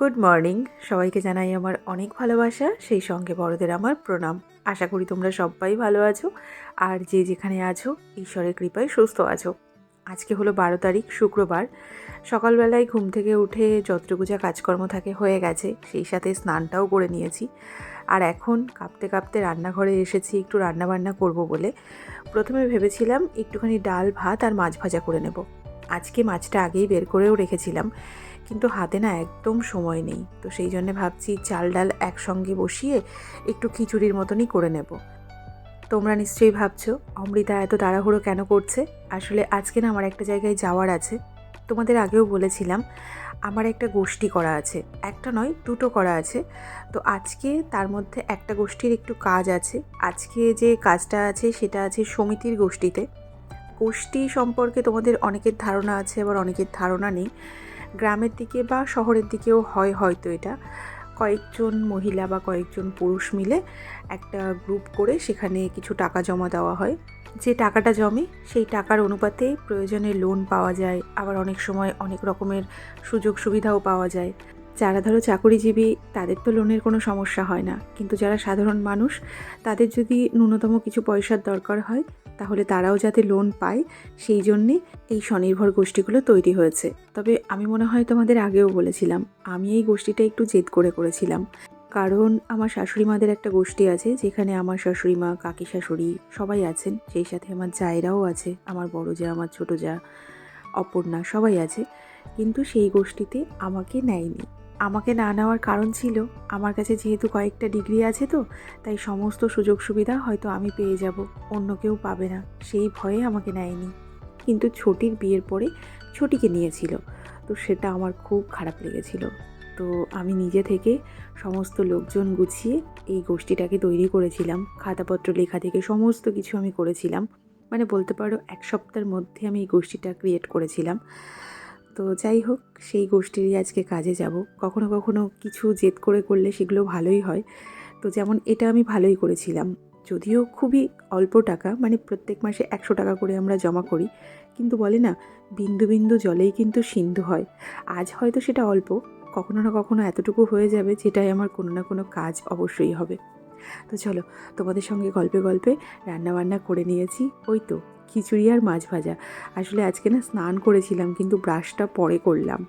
Good morning সবাইকে জানাই আমার অনেক ভালোবাসা। সেই সঙ্গে বড়দের আমার প্রণাম। আশা করি তোমরা সবাই ভালো আছো। আর যে যেখানে আছো, ঈশ্বরের কৃপায় সুস্থ আছো। আজকে হলো বারো তারিখ, শুক্রবার। সকালবেলায় ঘুম থেকে উঠে যতটুকু যা কাজকর্ম থাকে হয়ে গেছে, সেই সাথে স্নানটাও করে নিয়েছি। আর এখন কাঁপতে কাঁপতে রান্নাঘরে এসেছি, একটু রান্না বান্না করব বলে। প্রথমে ভেবেছিলাম একটুখানি ডাল, ভাত আর মাছ ভাজা করে নেব। আজকে মাছটা আগেই বের করেও রেখেছিলাম। কিন্তু হাতে না একদম সময় নেই। তো সেই জন্য ভাবছি চাল ডাল একসঙ্গে বসিয়ে একটু খিচুড়ির মতনই করে নেব। তোমরা নিশ্চয়ই ভাবছ, অমৃতা এত তাড়াহুড়ো কেন করছে? আসলে আজকে না আমার একটা জায়গায় যাওয়ার আছে। তোমাদের আগেও বলেছিলাম, আমার একটা গোষ্ঠী করা আছে। একটা নয়, দুটো করা আছে। তো আজকে তার মধ্যে একটা গোষ্ঠীর একটু কাজ আছে। আজকে যে কাজটা আছে সেটা আছে সমিতির গোষ্ঠীতে। গোষ্ঠী সম্পর্কে তোমাদের অনেকের ধারণা আছে, আবার অনেকের ধারণা নেই। গ্রামের দিকে বা শহরের দিকেও হয় হয়তো এটা। কয়েকজন মহিলা বা কয়েকজন পুরুষ মিলে একটা গ্রুপ করে সেখানে কিছু টাকা জমা দেওয়া হয়। যে টাকাটা জমে সেই টাকার অনুপাতে প্রয়োজনে লোন পাওয়া যায়। আবার অনেক সময় অনেক রকমের সুযোগ সুবিধাও পাওয়া যায়। যারা ধরো চাকুরিজীবী, তাদের তো লোনের কোনো সমস্যা হয় না। কিন্তু যারা সাধারণ মানুষ, তাদের যদি ন্যূনতম কিছু পয়সার দরকার হয় তাহলে তারাও যাতে লোন পায়, সেই জন্যে এই স্বনির্ভর গোষ্ঠীগুলো তৈরি হয়েছে। তবে আমি মনে হয় তোমাদের আগেও বলেছিলাম, আমি এই গোষ্ঠীটা একটু জেদ করে করেছিলাম। কারণ আমার শাশুড়ি মাদের একটা গোষ্ঠী আছে, যেখানে আমার শাশুড়ি মা, কাকি শাশুড়ি সবাই আছেন, সেই সাথে আমার জায়রাও আছে, আমার বড় যা, আমার ছোট যা, অপর্ণা সবাই আছে। কিন্তু সেই গোষ্ঠীতে আমাকে নেয়নি। আমাকে না নেওয়ার কারণ ছিল, আমার কাছে যেহেতু কয়েকটা ডিগ্রি আছে তো, তাই সমস্ত সুযোগ সুবিধা হয়তো আমি পেয়ে যাব, অন্য কেউ পাবে না, সেই ভয়ে আমাকে নেয়নি। কিন্তু ছোটির বিয়ের পরে ছোটিকে নিয়েছিল, তো সেটা আমার খুব খারাপ লেগেছিল। তো আমি নিজে থেকে সমস্ত লোকজন গুছিয়ে এই গোষ্ঠীটাকে তৈরি করেছিলাম, খাতাপত্র লেখা থেকে সমস্ত কিছু আমি করেছিলাম। মানে বলতে পারো, এক সপ্তাহের মধ্যে আমি এই গোষ্ঠীটা ক্রিয়েট করেছিলাম। তো যাই হোক, সেই গোষ্ঠীরই আজকে কাজে যাব। কখনো কখনো কিছু জেদ করে করলে সেগুলো ভালোই হয়। তো যেমন এটা আমি ভালোই করেছিলাম। যদিও খুবই অল্প টাকা মানে প্রত্যেক মাসে একশো টাকা করে আমরা জমা করি। কিন্তু বলে না, বিন্দু বিন্দু জলেই কিন্তু সিন্ধু হয়। আজ হয়তো সেটা অল্প, কখনো না কখনো এতটুকু হয়ে যাবে যেটাই আমার কোনো না কোনো কাজ অবশ্যই হবে। তো চলো, তোমাদের সঙ্গে গল্পে গল্পে রান্না বান্না করে নিয়েছি। ওই তো। খিচুড়ি আর মাছ ভাজা। আসলে আজকে না স্নান করেছিলাম, কিন্তু ব্রাশটা পরে করলাম।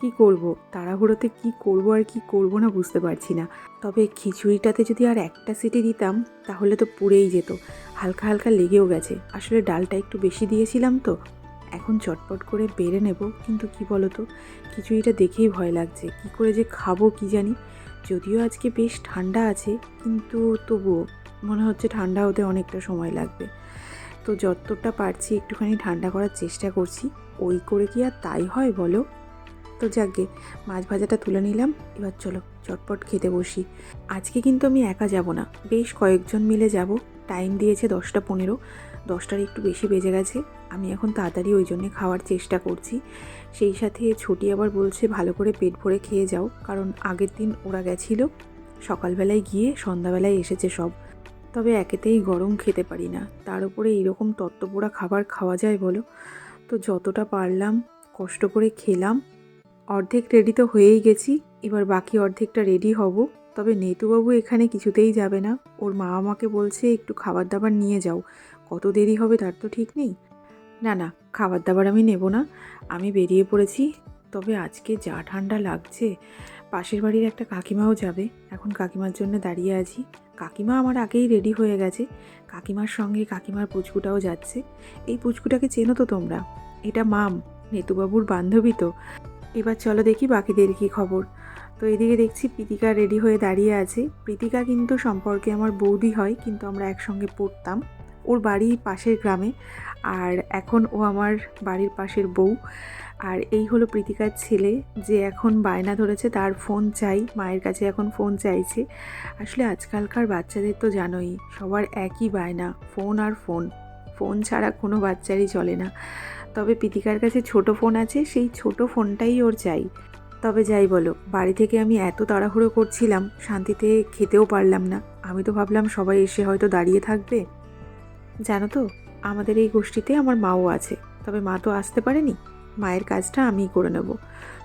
কি করব? তাড়াহুড়োতে কি করব আর কি করব না বুঝতে পারছি না। তবে খিচুড়িটাতে যদি আর একটা সিটি দিতাম, তাহলে তো পুড়েই যেত। হালকা হালকা লেগেও গেছে। আসলে ডালটা একটু বেশি দিয়েছিলাম তো। এখন চটপট করে বেড়ে নেব, কিন্তু কি বলো তো খিচুড়িটা দেখেই ভয় লাগছে। কি করে যে খাব কি জানি? যদিও আজকে বেশ ঠান্ডা আছে, কিন্তু তবুও মনে হচ্ছে ঠান্ডা হতে অনেকটা সময় লাগবে। তো যতটা পারছি একটুখানি ঠান্ডা করার চেষ্টা করছি। ওই করে কি আর তাই হয় বলো? তো যাকগে, মাছ ভাজাটা তুলে নিলাম। এবার চলো, চটপট খেতে বসি। আজকে কিন্তু আমি একা যাব না, বেশ কয়েকজন মিলে যাব। টাইম দিয়েছে দশটা পনেরো, দশটার একটু বেশি বেজে গেছে। আমি এখন তাড়াতাড়ি ওই জন্যে খাওয়ার চেষ্টা করছি। সেই সাথে ছুটি আবার বলছে ভালো করে পেট ভরে খেয়ে যাও, কারণ আগের দিন ওরা গেছিল। সকালবেলায় গিয়ে সন্ধ্যাবেলায় এসেছে সব। তবে একেতেই গরম খেতে পারি না। তার উপরে এইরকম তত্ত্বপোড়া খাবার খাওয়া যায় বলো? তো যতটা পারলাম, কষ্ট করে খেলাম। অর্ধেক রেডি তো হয়েই গেছি, এবার বাকি অর্ধেকটা রেডি হব। তবে নেতুবাবু এখানে কিছুতেই যাবে না। ওর মা আমাকে বলছে, একটু খাবার দাবার নিয়ে যাও। কত দেরি হবে তার তো ঠিক নেই? না না খাবার দাবার আমি নেব না। আমি বেরিয়ে পড়েছি। তবে আজকে যা ঠান্ডা লাগছে, পাশের বাড়ির একটা কাকিমাও যাবে। এখন কাকিমার জন্য দাঁড়িয়ে আছি। কাকিমা আমার আগেই রেডি হয়ে গেছে। কাকিমার সঙ্গে কাকিমার পুচকুটাও যাচ্ছে। এই পুচকুটাকে চেনো তো তোমরা? এটা মাম, নেতুবাবুর বান্ধবী তো। এবার চলো দেখি বাকিদের কী খবর। তো এদিকে দেখছি প্রীতিকা রেডি হয়ে দাঁড়িয়ে আছে। প্রীতিকা কিন্তু সম্পর্কে আমার বৌদি হয়, কিন্তু আমরা একসঙ্গে পড়তাম। ওর বাড়ি পাশের গ্রামে। আর এখন ও আমার বাড়ির পাশের বউ। আর এই হলো প্রীতিকার ছেলে যে এখন বায়না ধরেছে, তার ফোন চাই, মায়ের কাছে এখন ফোন চাইছে। আসলে আজকালকার বাচ্চাদের তো জানোই, সবার একই বায়না ফোন আর ফোন ফোন ছাড়া কোনো বাচ্চারই চলে না। তবে প্রীতিকার কাছে ছোট ফোন আছে, সেই ছোট ফোনটাই ওর চাই। তবে যাই বলো, বাড়ি থেকে আমি এত তাড়াহুড়ো করছিলাম, শান্তিতে খেতেও পারলাম না। আমি তো ভাবলাম সবাই এসে হয়তো দাঁড়িয়ে থাকবে। জানো তো, আমাদের এই গোষ্ঠীতে আমার মাও আছে, তবে মা তো আসতে পারেনি। মায়ের কাজটা আমিই করে নেব।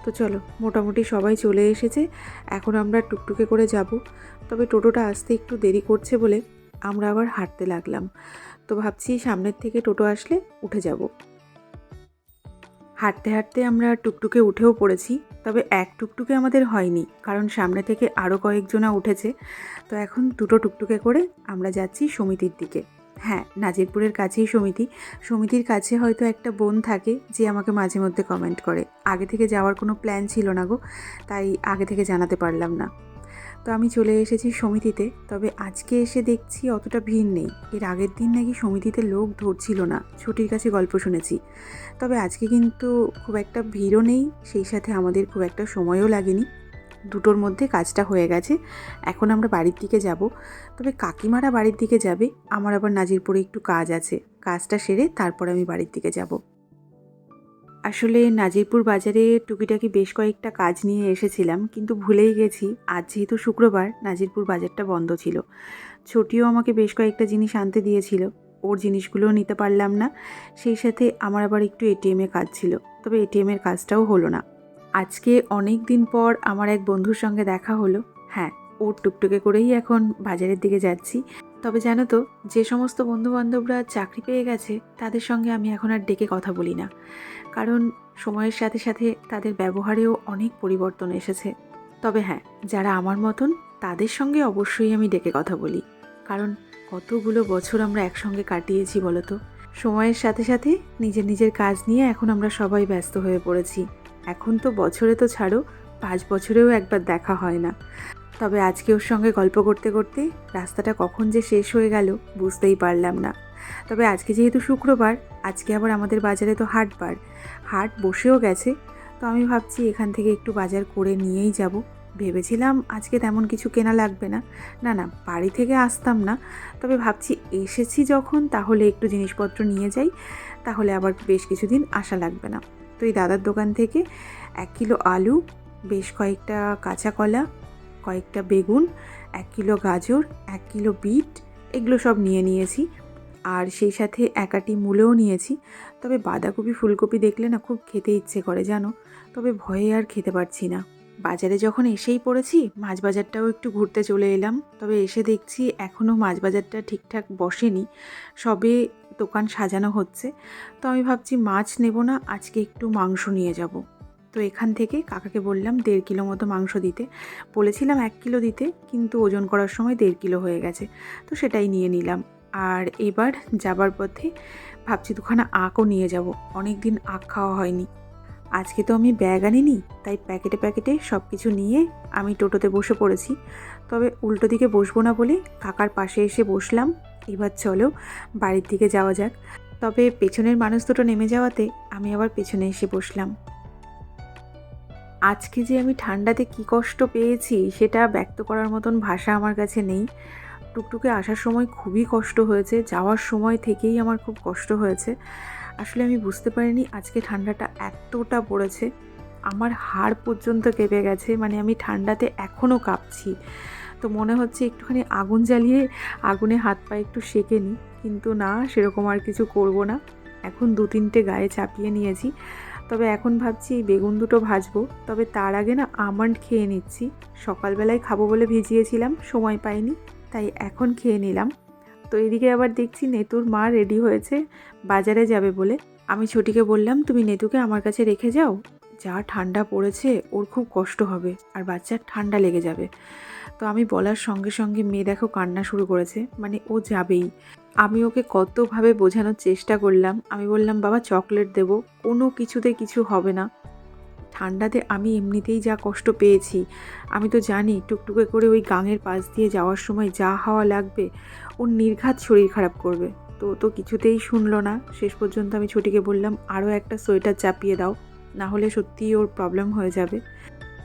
তো চলো, মোটামুটি সবাই চলে এসেছে। এখন আমরা টুকটুকে করে যাব। তবে টোটোটা আসতে একটু দেরি করছে বলে আমরা আবার হাঁটতে লাগলাম। তো ভাবছি সামনের থেকে টোটো আসলে উঠে যাব। হাঁটতে হাঁটতে আমরা টুকটুকে উঠেও পড়েছি। তবে এক টুকটুকে আমাদের হয়নি, কারণ সামনে থেকে আরও কয়েকজনা উঠেছে। তো এখন দুটো টুকটুকে করে আমরা যাচ্ছি সমিতির দিকে। হ্যাঁ নাজিরপুরের কাছেই সমিতি। সমিতির কাছে হয়তো একটা বোন থাকে যে আমাকে মাঝে মধ্যে কমেন্ট করে। আগে থেকে যাওয়ার কোনো প্ল্যান ছিল না গো, তাই আগে থেকে জানাতে পারলাম না। তো আমি চলে এসেছি সমিতিতে, তবে আজকে এসে দেখছি অতটা ভিড় নেই। এর আগের দিন নাকি সমিতিতে লোক ধরছিল না, ছুটির কাছে গল্প শুনেছি। তবে আজকে কিন্তু খুব একটা ভিড়ও নেই, সেই সাথে আমাদের খুব একটা সময়ও লাগেনি। দুটোর মধ্যে কাজটা হয়ে গেছে। এখন আমরা বাড়ির দিকে যাব। তবে কাকিমারা বাড়ির দিকে যাবে, আমার আবার নাজিরপুরে একটু কাজ আছে। কাজটা সেরে তারপর আমি বাড়ির দিকে যাব। আসলে নাজিরপুর বাজারে টুকিটাকি বেশ কয়েকটা কাজ নিয়ে এসেছিলাম, কিন্তু ভুলেই গেছি। আজ যেহেতু শুক্রবার, নাজিরপুর বাজারটা বন্ধ ছিল। ছোটিও আমাকে বেশ কয়েকটা জিনিস আনতে দিয়েছিল। ওর জিনিসগুলোও নিতে পারলাম না। সেই সাথে আমার আবার একটু এটিএমে কাজ ছিল। তবে এটিএমের কাজটাও হলো না। আজকে অনেক দিন পর আমার এক বন্ধুর সঙ্গে দেখা হলো। হ্যাঁ ওর টুকটুকে করেই এখন বাজারের দিকে যাচ্ছি। তবে জানো তো, যে সমস্ত বন্ধুবান্ধবরা চাকরি পেয়ে গেছে, তাদের সঙ্গে আমি এখন আর ডেকে কথা বলি না। কারণ সময়ের সাথে সাথে তাদের ব্যবহারেও অনেক পরিবর্তন এসেছে। তবে হ্যাঁ যারা আমার মতন, তাদের সঙ্গে অবশ্যই আমি ডেকে কথা বলি। কারণ কতগুলো বছর আমরা একসঙ্গে কাটিয়েছি বলো তো? সময়ের সাথে সাথে নিজের নিজের কাজ নিয়ে এখন আমরা সবাই ব্যস্ত হয়ে পড়েছি। এখন তো বছরে তো ছাড়ো, পাঁচ বছরেও একবার দেখা হয় না। তবে আজকে ওর সঙ্গে গল্প করতে করতে রাস্তাটা কখন যে শেষ হয়ে গেল বুঝতেই পারলাম না। তবে আজকে যেহেতু শুক্রবার, আজকে আবার আমাদের বাজারে তো হাটবার হাট বসেও গেছে, তো আমি ভাবছি এখান থেকে একটু বাজার করে নিয়েই যাব। ভেবেছিলাম আজকে তেমন কিছু কেনা লাগবে না। না না, বাড়ি থেকে আসতাম না। তবে ভাবছি এসেছি যখন, তাহলে একটু জিনিসপত্র নিয়ে যাই, তাহলে আবার বেশ কিছুদিন আসা লাগবে না। তো এই দাদার দোকান থেকে এক কিলো আলু, বেশ কয়েকটা কাঁচা কলা, কয়েকটা বেগুন, এক কিলো গাজর, এক কিলো বিট, এগুলো সব নিয়ে নিয়েছি। আর সেই সাথে একাটি মূলেও নিয়েছি। তবে বাঁধাকপি, ফুলকপি দেখলে না খুব খেতে ইচ্ছে করে জানো? তবে ভয়ে আর খেতে পারছি না। বাজারে যখন এসেই পড়েছি মাছ বাজারটাও একটু ঘুরতে চলে এলাম। তবে এসে দেখছি এখনও মাছ বাজারটা ঠিকঠাক বসেনি। সবে দোকান সাজানো হচ্ছে। তো আমি ভাবছি মাছ নেব না, আজকে একটু মাংস নিয়ে যাব। তো এখান থেকে কাকাকে বললাম দেড় কিলো মতো মাংস দিতে। বলেছিলাম এক কিলো দিতে, কিন্তু ওজন করার সময় দেড় কিলো হয়ে গেছে। তো সেটাই নিয়ে নিলাম। আর এবার যাবার পথে ভাবছি দুখানা আঁকও নিয়ে যাব। অনেক দিন আঁক খাওয়া হয়নি। আজকে তো আমি ব্যাগ আনিনি, তাই প্যাকেটে প্যাকেটে সব কিছু নিয়ে আমি টোটোতে বসে পড়েছি। তবে উল্টো দিকে বসবো না বলে কাকার পাশে এসে বসলাম। এবার চলো বাড়ির দিকে যাওয়া যাক। তবে পেছনের মানুষ দুটো নেমে যাওয়াতে আমি আবার পেছনে এসে বসলাম। আজকে যে আমি ঠান্ডাতে কী কষ্ট পেয়েছি সেটা ব্যক্ত করার মতন ভাষা আমার কাছে নেই। টুকটুকে আসার সময় খুবই কষ্ট হয়েছে, যাওয়ার সময় থেকেই আমার খুব কষ্ট হয়েছে। আসলে আমি বুঝতে পারিনি আজকে ঠান্ডাটা এতটা পড়েছে। আমার হাড় পর্যন্ত কেঁপে গেছে মানে আমি ঠান্ডাতে এখনও কাঁপছি। তো মনে হচ্ছে একটুখানি আগুন জ্বালিয়ে আগুনে হাত পা একটু সেঁকে নিই। কিন্তু না, সেরকম আর কিছু করব না। এখন দু তিনটে গায়ে চাপিয়ে নিয়েছি। তবে এখন ভাবছি এই বেগুন দুটো ভাজবো। তবে তার আগে না আমন্ড খেয়ে নিচ্ছি। সকালবেলায় খাব বলে ভিজিয়েছিলাম, সময় পাইনি, তাই এখন খেয়ে নিলাম। তো এদিকে আবার দেখছি নেতুর মা রেডি হয়েছে, বাজারে যাবে বলে। আমি ছুটিকে বললাম, তুমি নেতুকে আমার কাছে রেখে যাও। যা ঠান্ডা পড়েছে, ওর খুব কষ্ট হবে, আর বাচ্চার ঠান্ডা লেগে যাবে। তো আমি বলার সঙ্গে সঙ্গে মেয়ে দেখো কান্না শুরু করেছে মানে ও যাবেই। আমি ওকে কতভাবে বোঝানোর চেষ্টা করলাম, আমি বললাম, বাবা, চকলেট দেবো, কোনো কিছুতে কিছু হবে না। ঠান্ডাতে আমি এমনিতেই যা কষ্ট পেয়েছি, আমি তো জানি টুকটুকে করে ওই গাঙের পাশ দিয়ে যাওয়ার সময় যা হাওয়া লাগবে, ওর নির্ঘাত শরীর খারাপ করবে। তো তো কিছুতেই শুনলো না। শেষ পর্যন্ত আমি ছুটিকে বললাম, আরও একটা সোয়েটার চাপিয়ে দাও, না হলে সত্যিই ওর প্রবলেম হয়ে যাবে।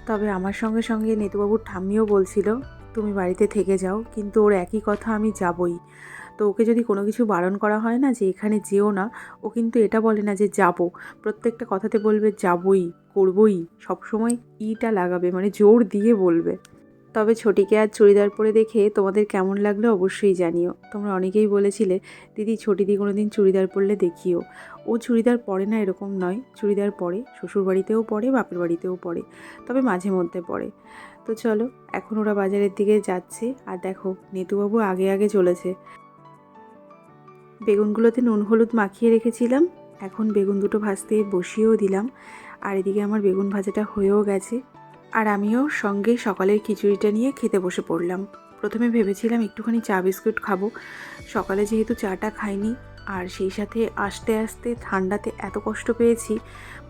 তবে আমার সঙ্গে সঙ্গে নেতুবাবুর ঠাম্মিও বলছিল, তুমি বাড়িতে থেকে যাও, কিন্তু ওর একই কথা আমি যাবই। তো ওকে যদি কোনো কিছু বারণ করা হয় না যে এখানে যেও না, ও কিন্তু এটা বলে না যে যাব। প্রত্যেকটা কথাতে বলবে, যাবই, করবই, সবসময় ইটা লাগাবে মানে জোর দিয়ে বলবে। তবে ছোটিকে আর চুড়িদার পরে দেখে তোমাদের কেমন লাগল অবশ্যই জানিও। তোমরা অনেকেই বলেছিলে, দিদি, ছোটিদি কোনো দিন চুড়িদার পরলে দেখিও। ও চুড়িদার পরে না এরকম নয়। চুড়িদার পরে শ্বশুর বাড়িতেও পরে, বাপের বাড়িতেও পরে, তবে মাঝে মধ্যে পরে। তো চলো, এখন ওরা বাজারের দিকে যাচ্ছে। আর দেখো, নেতুবাবু আগে আগে চলেছে। বেগুনগুলোতে নুন হলুদ মাখিয়ে রেখেছিলাম। এখন বেগুন দুটো ভাজতে বসিয়েও দিলাম। আর এদিকে আমার বেগুন ভাজাটা হয়েও গেছে। আর আমিও সঙ্গে সকালের খিচুড়িটা নিয়ে খেতে বসে পড়লাম। প্রথমে ভেবেছিলাম একটুখানি চা বিস্কুট খাব। সকালে যেহেতু চাটা খাইনি, আর সেই সাথে আস্তে আস্তে ঠান্ডাতে এত কষ্ট পেয়েছি,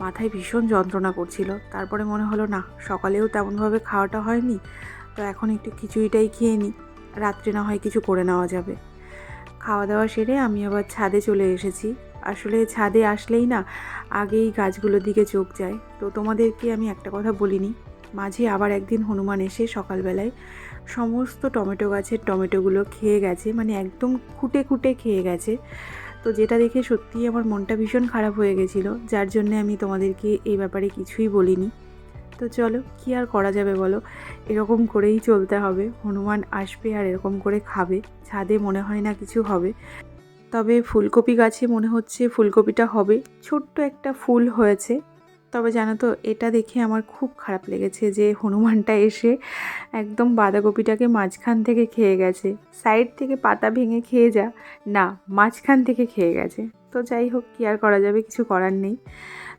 মাথায় ভীষণ যন্ত্রণা করছিল। তারপরে মনে হলো, না, সকালেও তেমনভাবে খাওয়াটা হয়নি, তো এখন একটু খিচুড়িটাই খেয়ে নিই রাত্রে না হয় কিছু করে নেওয়া যাবে। খাওয়া দাওয়া সেরে আমি আবার ছাদে চলে এসেছি। আসলে ছাদে আসলেই না, আগেই গাছগুলোর দিকে চোখ যায়। তো তোমাদেরকে আমি একটা কথা বলিনি মাঝে আবার একদিন হনুমান এসে সকালবেলায় সমস্ত টমেটো গাছের টমেটোগুলো খেয়ে গেছে মানে একদম খুঁটে খুঁটে খেয়ে গেছে। তো যেটা দেখে সত্যিই আমার মনটা ভীষণ খারাপ হয়ে গেছিল, যার জন্যে আমি তোমাদেরকে এই ব্যাপারে কিছুই বলিনি। তো চলো, কি আর করা যাবে বলো? এরকম করেই চলতে হবে। হনুমান আসবে আর এরকম করে খাবে। ছাদে মনে হয় না কিছু হবে। তবে ফুলকপি গাছে মনে হচ্ছে ফুলকপিটা হবে। ছোট্ট একটা ফুল হয়েছে। তবে জানো তো, এটা দেখে আমার খুব খারাপ লেগেছে যে হনুমানটা এসে একদম বাঁধাকপিটাকে মাঝখান থেকে খেয়ে গেছে। সাইড থেকে পাতা ভেঙে খেয়ে যা। না, মাঝখান থেকে খেয়ে গেছে। তো যাই হোক, কী আর করা যাবে, কিছু করার নেই।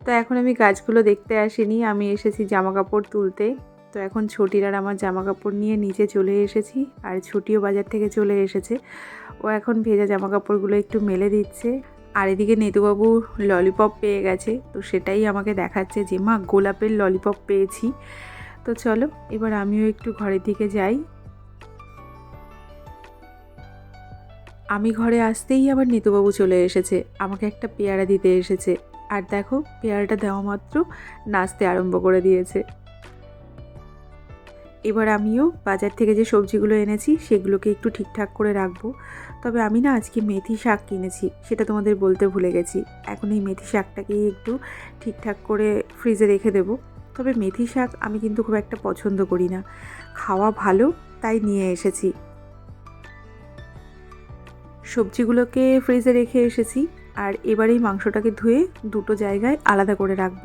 তো এখন আমি গাছগুলো দেখতে আসিনি। আমি এসেছি জামা কাপড় তুলতে। তো এখন ছটির আর আমার জামা কাপড় নিয়ে নিচে চলে এসেছি আর ছুটিও বাজার থেকে চলে এসেছে। ও এখন ভেজা জামা কাপড়গুলো একটু মেলে দিচ্ছে। আর এদিকে নেতুবাবু ললিপপ পেয়ে গেছে, তো সেটাই আমাকে দেখাচ্ছে যে, মা, গোলাপের ললিপপ পেয়েছি। তো চলো, এবার আমিও একটু ঘরের দিকে যাই। আমি ঘরে আসতেই আবার নেতুবাবু চলে এসেছে, আমাকে একটা পেয়ারা দিতে এসেছে। আর দেখো, পেয়ারাটা দেওয়া মাত্র নাচতে আরম্ভ করে দিয়েছে। এবার আমিও বাজার থেকে যে সবজিগুলো এনেছি সেগুলোকে একটু ঠিকঠাক করে রাখব। তবে আমি না আজকে মেথি শাক কিনেছি, সেটা তোমাদের বলতে ভুলে গেছি। এখন এই মেথি শাকটাকেই একটু ঠিকঠাক করে ফ্রিজে রেখে দেব। তবে মেথি শাক আমি কিন্তু খুব একটা পছন্দ করি না। খাওয়া ভালো, তাই নিয়ে এসেছি। সবজিগুলোকে ফ্রিজে রেখে এসেছি, আর এবার এই মাংসটাকে ধুয়ে দুটো জায়গায় আলাদা করে রাখব।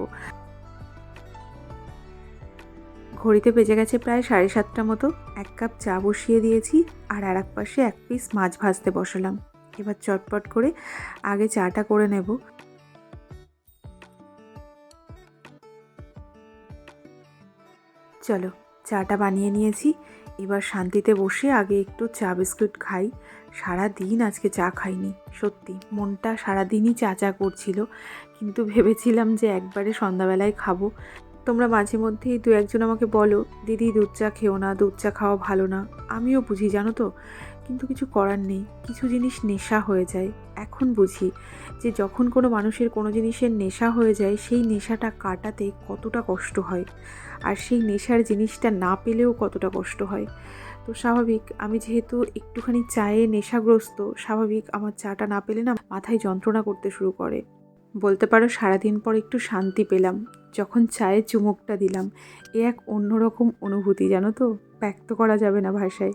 ঘড়িতে বেজে গেছে প্রায় সাড়ে সাতটা মতো। এক কাপ চা বসিয়ে দিয়েছি আর আর এক পাশে এক পিস মাছ ভাজতে বসালাম। এবার চটপট করে আগে চাটা করে নেব। চলো, চাটা বানিয়ে নিয়েছি। এবার শান্তিতে বসে আগে একটু চা বিস্কুট খাই। সারা দিন আজকে চা খাইনি, সত্যি। মনটা সারা দিনই চা চা করছিল। কিন্তু ভেবেছিলাম যে একবারে সন্ধ্যাবেলায় খাব। তোমরা মাঝে মধ্যেই দু একজন আমাকে বলো, দিদি, দুধ চা খেও না, দুধ চা খাওয়া ভালো না। আমিও বুঝি, জানো তো? কিন্তু কিছু করার নেই, কিছু জিনিস নেশা হয়ে যায়। এখন বুঝি যে যখন কোনো মানুষের কোনো জিনিসের নেশা হয়ে যায়, সেই নেশাটা কাটাতে কতটা কষ্ট হয়। আর সেই নেশার জিনিসটা না পেলেও কতটা কষ্ট হয়। তো স্বাভাবিক, আমি যেহেতু একটুখানি চায়ে নেশাগ্রস্ত, স্বাভাবিক আমার চাটা না পেলে না মাথায় যন্ত্রণা করতে শুরু করে। বলতে পারো সারাদিন পর একটু শান্তি পেলাম, যখন চায়ে চুমুকটা দিলাম, এ এক অন্যরকম অনুভূতি, জানো তো? ব্যক্ত করা যাবে না ভাষায়।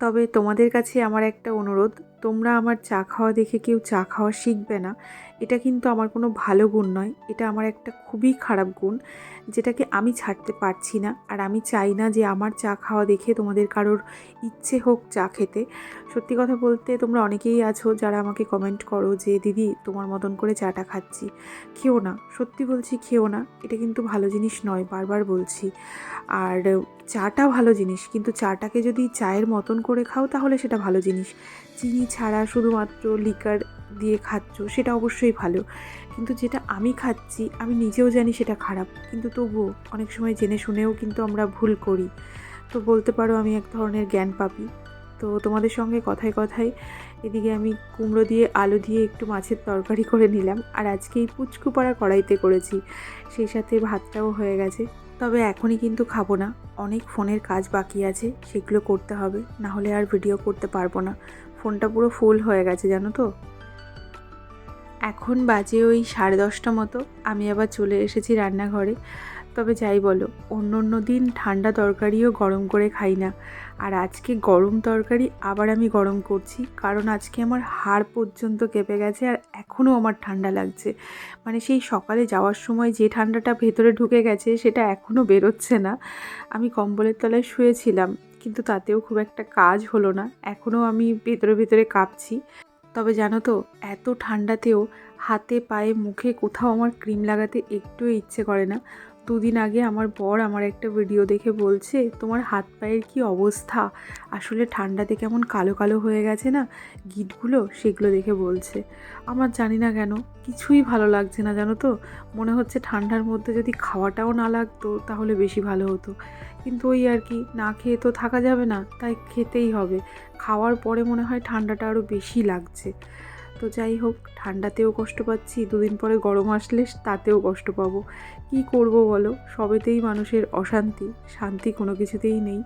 তবে তোমাদের কাছে আমার একটা অনুরোধ, তোমরা আমার চা খাওয়া দেখে কেউ চা খাওয়া শিখবে না, এটা কিন্তু আমার কোনো ভালো গুণ নয়, এটা আমার একটা খুবই খারাপ গুণ, যেটাকে আমি ছাড়তে পারছি না, আর আমি চাই না যে আমার চা খাওয়া দেখে তোমাদের কারোর ইচ্ছে হোক চা খেতে। সত্যি কথা বলতে তোমরা অনেকেই আছো যারা আমাকে কমেন্ট করো যে, দিদি, তোমার মতন করে চাটা খাচ্ছি। খেও না। সত্যি বলছি, খেও না। এটা কিন্তু ভালো জিনিস নয়, বারবার বলছি। আর চাটা ভালো জিনিস, কিন্তু চাটাকে যদি চায়ের মতন করে খাও, তাহলে সেটা ভালো জিনিস। চিনি ছাড়া শুধুমাত্র লিকার দিয়ে খাচ্ছ, সেটা অবশ্যই ভালো। কিন্তু যেটা আমি খাচ্ছি, আমি নিজেও জানি সেটা খারাপ। কিন্তু তবুও অনেক সময় জেনে শুনেও কিন্তু আমরা ভুল করি। তো বলতে পারো, আমি এক ধরনের জ্ঞান পাবি তো তোমাদের সঙ্গে কথায় কথায় এদিকে আমি কুমড়ো দিয়ে, আলু দিয়ে একটু মাছের তরকারি করে নিলাম। আর আজকে এই পুচকু পাড়া কড়াইতে করেছি, সেই সাথে ভাতটাও হয়ে গেছে। তবে এখনই কিন্তু খাব না, অনেক ফোনের কাজ বাকি আছে, সেগুলো করতে হবে, না হলে আর ভিডিও করতে পারব না। ফোনটা পুরো ফুল হয়ে গেছে, জানো তো? এখন বাজে ওই সাড়ে দশটা মতো, আমি আবার চলে এসেছি রান্নাঘরে। তবে যাই বলো অন্য অন্য দিন ঠান্ডা তরকারিও গরম করে খাই না। আর আজকে গরম তরকারি আবার আমি গরম করছি, কারণ আজকে আমার হাড় পর্যন্ত কেঁপে গেছে আর এখনও আমার ঠান্ডা লাগছে। মানে সেই সকালে যাওয়ার সময় যে ঠান্ডাটা ভেতরে ঢুকে গেছে সেটা এখনও বেরোচ্ছে না। আমি কম্বলের তলায় শুয়েছিলাম, কিন্তু তাতেও খুব একটা কাজ হলো না, এখনও আমি ভেতরে ভেতরে কাঁপছি। তবে জানো তো, এত ঠান্ডাতেও হাতে পায়ে মুখে কোথাও আমার ক্রিম লাগাতে একটুও ইচ্ছে করে না। দুদিন আগে আমার বর আমার একটা ভিডিও দেখে বলছে, তোমার হাত পায়ের কি অবস্থা? আসলে ঠান্ডাতে কেমন কালো কালো হয়ে গেছে না? গিটগুলো? সেগুলো দেখে বলছে। আমার জানি না কেন, কিছুই ভালো লাগছে না, জানো তো? মনে হচ্ছে ঠান্ডার মধ্যে যদি খাওয়াটাও না লাগতো, তাহলে বেশি ভালো হতো। কিন্তু ওই আর কি, না খেয়ে তো থাকা যাবে না, তাই খেতেই হবে। খাওয়ার পরে মনে হয় ঠান্ডাটা আরও বেশি লাগছে। তো যাই হোক, ঠান্ডাতেও কষ্ট পাচ্ছি, দুদিন পরে গরম আসলে তাতেও কষ্ট পাবো। কি করব বলো? সবেতেই মানুষের অশান্তি, শান্তি কোনো কিছুতেই নেই।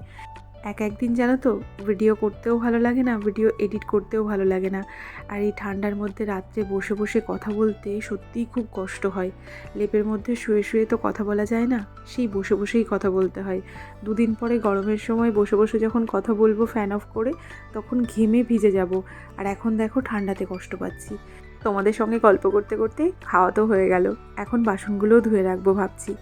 এক একদিন জানো তো ভিডিও করতেও ভালো লাগে না ভিডিও এডিট করতেও ভালো লাগে না। আর এই ঠান্ডার মধ্যে রাত্রে বসে বসে কথা বলতে সত্যিই খুব কষ্ট হয়। লেপের মধ্যে শুয়ে শুয়ে তো কথা বলা যায় না, সেই বসে বসেই কথা বলতে হয়। দুদিন পরে গরমের সময় বসে বসে যখন কথা বলব ফ্যান অফ করে, তখন ঘেমে ভিজে যাব। আর এখন দেখো ঠান্ডাতে কষ্ট পাচ্ছি। তোমাদের সঙ্গে গল্প করতে করতে খাওয়া তো হয়ে গেল। এখন বাসনগুলোও ধুয়ে রাখব ভাবছি।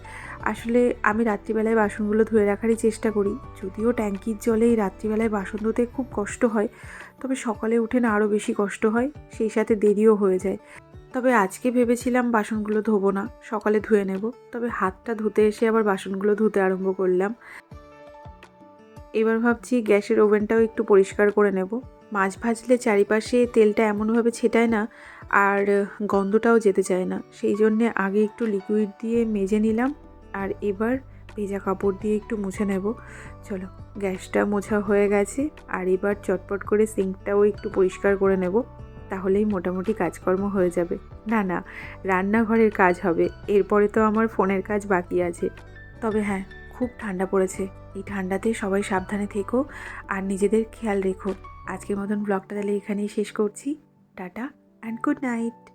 আসলে আমি রাত্রিবেলায় বাসনগুলো ধুয়ে রাখারই চেষ্টা করি। যদিও ট্যাঙ্কির জলে এই রাত্রিবেলায় বাসন ধুতে খুব কষ্ট হয়, তবে সকালে উঠে না আরও বেশি কষ্ট হয়, সেই সাথে দেরিও হয়ে যায়। তবে আজকে ভেবেছিলাম বাসনগুলো ধোবো না, সকালে ধুয়ে নেব, তবে হাতটা ধুতে এসে আবার বাসনগুলো ধুতে আরম্ভ করলাম। এবার ভাবছি গ্যাসের ওভেনটাও একটু পরিষ্কার করে নেব। মাছ ভাজলে চারিপাশে তেলটা এমনভাবে ছেটায় না, আর গন্ধটাও যেতে চায় না। সেই জন্যে আগে একটু লিকুইড দিয়ে মেজে নিলাম। আর এবার ভেজা কাপড় দিয়ে একটু মুছে নেব। চলো, গ্যাসটা মোছা হয়ে গেছে। আর এবার চটপট করে সিঙ্কটাও একটু পরিষ্কার করে নেব, তাহলেই মোটামুটি কাজকর্ম হয়ে যাবে। না না, রান্নাঘরের কাজ হবে, এরপরে তো আমার ফোনের কাজ বাকি আছে। তবে হ্যাঁ খুব ঠান্ডা পড়েছে, এই ঠান্ডাতে সবাই সাবধানে থেকো আর নিজেদের খেয়াল রেখো। আজকের মতন ব্লগটা তাহলে এখানেই শেষ করছি। Tata and good night